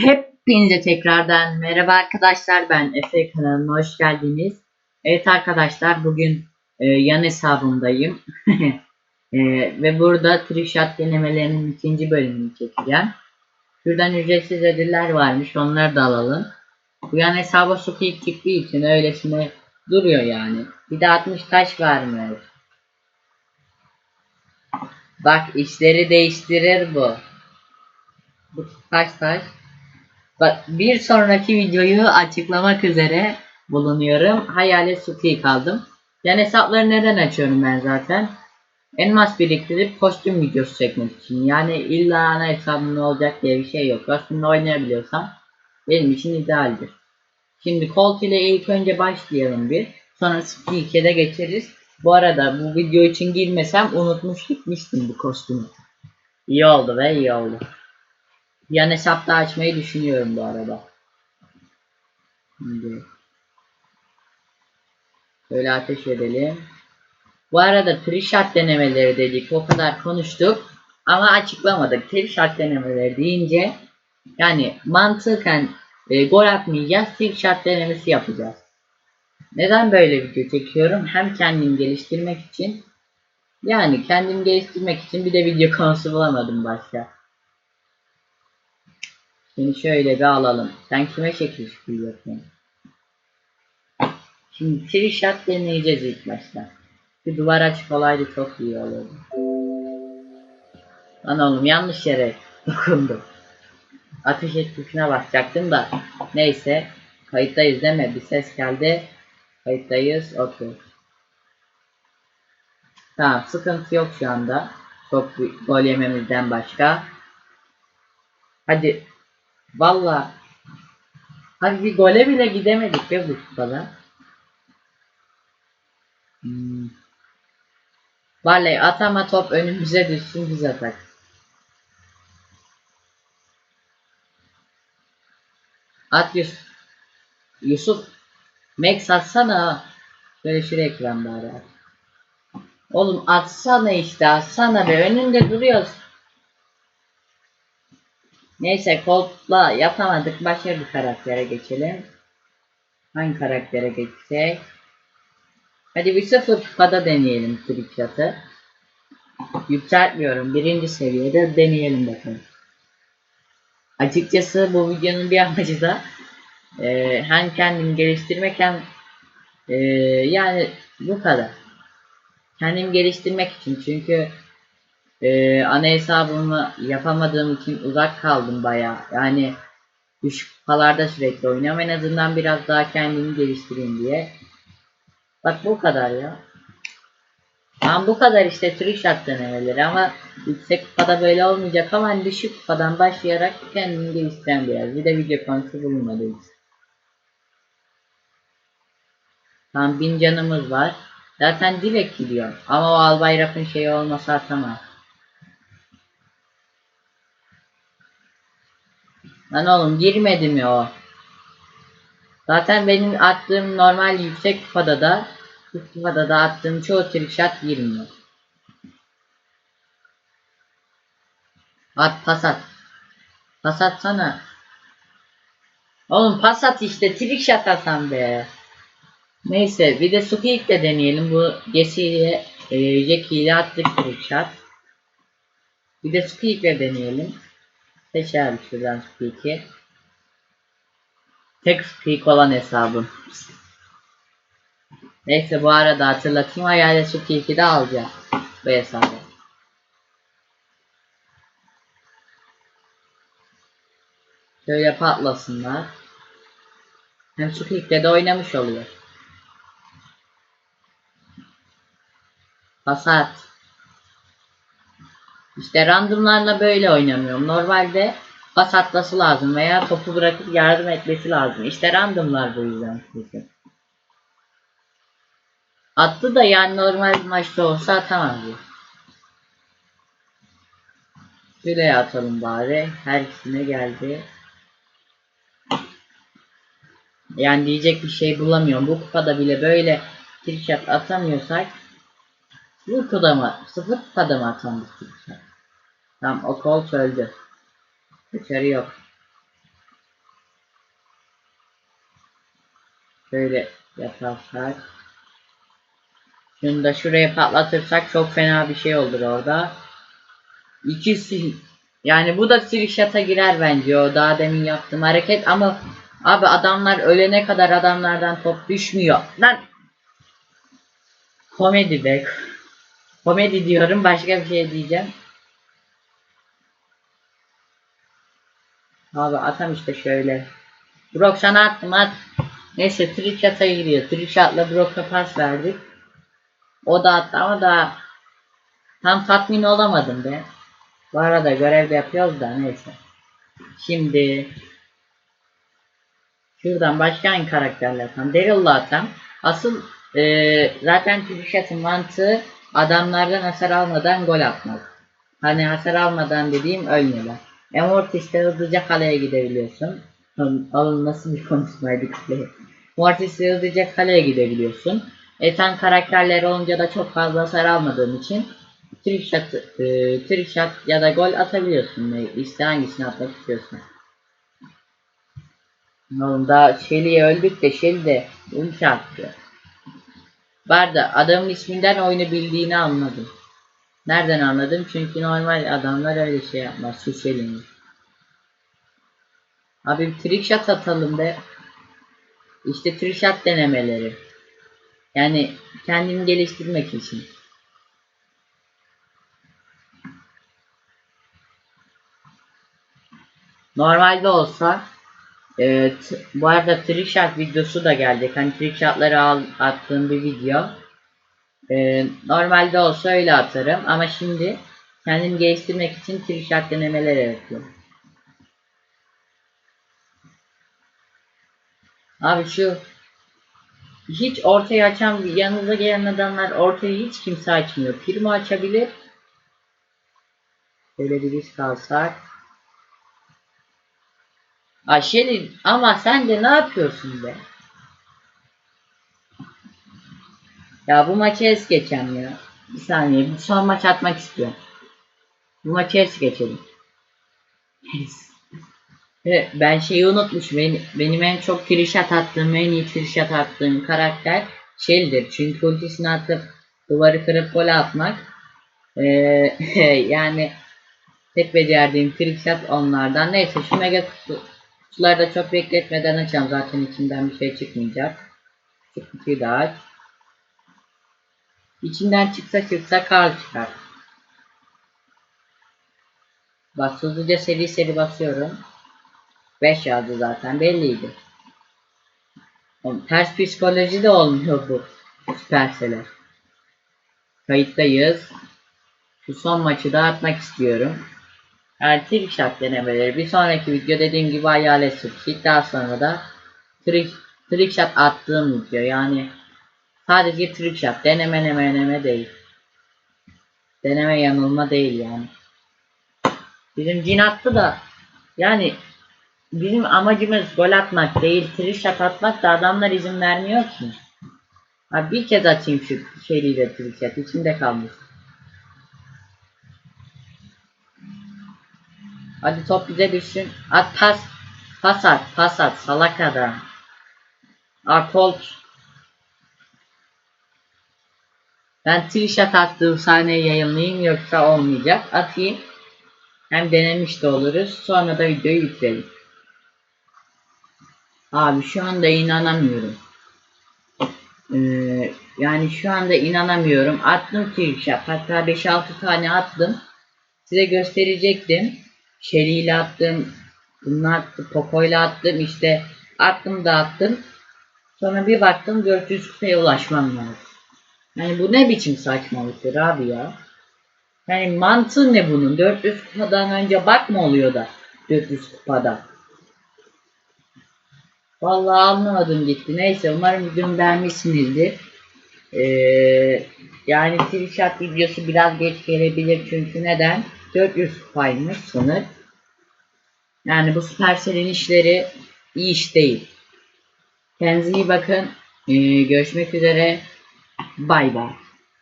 Hepinize tekrardan merhaba arkadaşlar ben Efe kanalıma hoş geldiniz. Evet arkadaşlar bugün e, yan hesabımdayım. E, ve burada Trickshot denemelerinin ikinci bölümünü çekeceğim. Şuradan ücretsiz ödüller varmış onları da alalım. Bu yan hesaba ilk çıktığı için öylesine duruyor yani. Bir de 60 taş varmış. Bak işleri değiştirir bu. Bu kaç taş? Bir sonraki videoyu açıklamak üzere bulunuyorum. Hayalet Suki'yi kaldım. Yani hesapları neden açıyorum ben zaten? Elmas biriktirip kostüm videosu çekmek için. Yani illa ana hesabım ne olacak diye bir şey yok. Aslında oynayabiliyorsam benim için idealdir. Şimdi Colt ile ilk önce başlayalım bir. Sonra Suki'ye de geçeriz. Bu arada bu video için girmesem unutmuş gitmiştim bu kostümü. İyi oldu ve iyi oldu. Yan hesapta açmayı düşünüyorum bu arada. Şimdi Böyle ateş edelim. Bu arada Trishart denemeleri dedik. O kadar konuştuk. Ama açıklamadık. Trishart denemeleri deyince yani mantıken e, gol atmayacağız. Trishart denemesi yapacağız. Neden böyle video çekiyorum? Hem kendimi geliştirmek için yani kendimi geliştirmek için bir de video konusu bulamadım başka. Şimdi şöyle bir alalım. Sen kime çekiliş yapıyorsun? Şimdi trishot deneyeceğiz ilk başta. Bir duvar açık olaydı çok iyi olurdu. Lan oğlum yanlış yere dokundum. Ateş et tuşuna basacaktım da. Neyse. Kayıttayız deme. Bir ses geldi. Kayıttayız. Okey. Tamam sıkıntı yok şu anda. Çok gol yememizden başka. Hadi. Valla. Hadi bir gole bile gidemedik be bu kupada. Hmm. Vallahi atama top önümüze düşsün biz atak. At Yusuf. Yusuf. Max atsana. Şöyle şuraya ekran bari at. Oğlum atsana işte atsana be önünde duruyoruz. Neyse Colt'la yapamadık. Başka bir karaktere geçelim. Hangi karaktere geçsek? Hadi bir sıfır kupada deneyelim Trickshot'ı. Yükseltmiyorum. Birinci seviyede deneyelim bakalım. Açıkçası bu videonun bir amacı da e, hem kendimi geliştirmek hem e, yani bu kadar. Kendimi geliştirmek için çünkü e, ana hesabımı yapamadığım için uzak kaldım baya. Yani düşük kupalarda sürekli oynuyorum. En azından biraz daha kendimi geliştireyim diye. Bak bu kadar ya. Tamam bu kadar işte trickshot denemeleri ama yüksek kupada böyle olmayacak ama hani düşük kupadan başlayarak kendini geliştiren biraz. Bir de video konusu bulunmadığımız. Tamam bin canımız var. Zaten direkt gidiyor. Ama o Albayraf'ın şeyi olmasa atamam. Lan oğlum girmedi mi o? Zaten benim attığım normal yüksek kupada da bu kupada da attığım çoğu trickshot girmiyor. At pas at. Pas atsana. Oğlum pas at işte trickshot atan be. Neyse bir de Squeak de deneyelim. Bu Jesse'ye e, Jackie ile attık trickshot. Bir de Squeak de deneyelim. Seçelim şuradan Squeak'i. Tek Squeak olan hesabım. Neyse bu arada hatırlatayım hayalet Squeak'i de alacağım. Bu hesabı. Şöyle patlasınlar. Hem Squeak'le de oynamış oluyor. Pasat. İşte randomlarla böyle oynamıyorum. Normalde pas atması lazım veya topu bırakıp yardım etmesi lazım. İşte randomlar bu yüzden kesin. Attı da yani normal bir maçta olsa atamazdı. Şuraya atalım bari. Her ikisine geldi. Yani diyecek bir şey bulamıyorum. Bu kupada bile böyle trickshot atamıyorsak bu kupada mı? Sıfır kupada mı atamıyoruz trickshot? Tamam o kol çöldü. Dışarı yok. Şöyle yaparsak. Şunu da şuraya patlatırsak çok fena bir şey olur orada. İkisi yani bu da silişata girer bence o daha demin yaptığım hareket ama abi adamlar ölene kadar adamlardan top düşmüyor. Lan komedi be. Komedi diyorum başka bir şey diyeceğim. Abi atam işte şöyle. Brock sana attım at. Neyse Trichat'a giriyor. Trichat'la Brock'a pas verdik. O da attı ama daha tam tatmin olamadım be. Bu arada görev yapıyoruz da neyse. Şimdi şuradan başka hangi karakterle atam? Daryl'la atam. Asıl eee zaten Trichat'ın mantığı adamlardan hasar almadan gol atmak. Hani hasar almadan dediğim ölmeler. Mortis'te hızlıca kaleye gidebiliyorsun. Alın nasıl bir konuşmaydı kaleye. Mortis'te hızlıca kaleye gidebiliyorsun. Etan karakterleri olunca da çok fazla hasar almadığın için trickshot, e, trickshot ya da gol atabiliyorsun. İşte hangisini atmak istiyorsun. Oğlum daha Shelly'ye öldük de Shelly de ulti attı. Var da adamın isminden oyunu bildiğini anladım. Nereden anladım? Çünkü normal adamlar öyle şey yapmaz. Shelly'nin. Abi bir trickshot atalım be. İşte trickshot denemeleri. Yani kendimi geliştirmek için. Normalde olsa e, t- bu arada trickshot videosu da gelecek. Hani trickshotları al, attığım bir video. E, normalde olsa öyle atarım ama şimdi kendimi geliştirmek için trickshot denemeleri yapıyorum. Abi şu hiç ortaya açan yanınıza gelen adamlar ortaya hiç kimse açmıyor. Primo açabilir. Böyle bir risk alsak. Ayşeli ama sen de ne yapıyorsun be? Ya bu maçı es geçeceğim ya. Bir saniye bir son maç atmak istiyorum. Bu maçı es geçelim. Es. Ben şeyi unutmuşum. Benim, benim en çok trişat attığım, en iyi trişat attığım karakter Shell'dir. Çünkü ultisini atıp duvarı kırıp gol atmak. Ee, yani tek becerdiğim trişat onlardan. Neyse şu mega kutu, kutuları da çok bekletmeden açacağım. Zaten içinden bir şey çıkmayacak. Şu kutuyu da aç. İçinden çıksa çıksa Karl çıkar. Bak hızlıca seri seri basıyorum. 5 yazdı zaten belliydi. Oğlum, ters psikoloji de olmuyor bu süperseler. Kayıttayız. Şu son maçı da atmak istiyorum. Yani trick shot denemeleri. Bir sonraki video dediğim gibi hayalet sürüş. Daha sonra da trick, trick shot attığım video. Yani sadece trick shot. Deneme deneme deneme değil. Deneme yanılma değil yani. Bizim cin attı da yani Bizim amacımız gol atmak değil, trick atmak da adamlar izin vermiyor ki. Abi bir kez atayım şu şeyiyle trick shot, içinde kalmış. Hadi top bize düşsün. At pas. Pas at, pas at, salak adam. Aa. Ben trick shot attığım sahneyi yayınlayayım yoksa olmayacak. Atayım. Hem denemiş de oluruz. Sonra da videoyu bitirelim. Abi şu anda inanamıyorum. Ee, yani şu anda inanamıyorum. Attım Tirşap. Hatta 5-6 tane attım. Size gösterecektim. Shelly attım. Bunu attım. Poco attım. İşte attım da attım. Sonra bir baktım 400 kupaya ulaşmam lazım. Yani bu ne biçim saçmalıktır abi ya. Yani mantığı ne bunun? 400 kupadan önce bak mı oluyor da 400 kupada? Vallahi anlamadım gitti. Neyse umarım videomu beğenmişsinizdir. Ee, yani Twitch videosu biraz geç gelebilir çünkü neden? 400 kupaymış sınır. Yani bu Supercell'in işleri iyi iş değil. Kendinize iyi bakın. Ee, görüşmek üzere. Bye bye.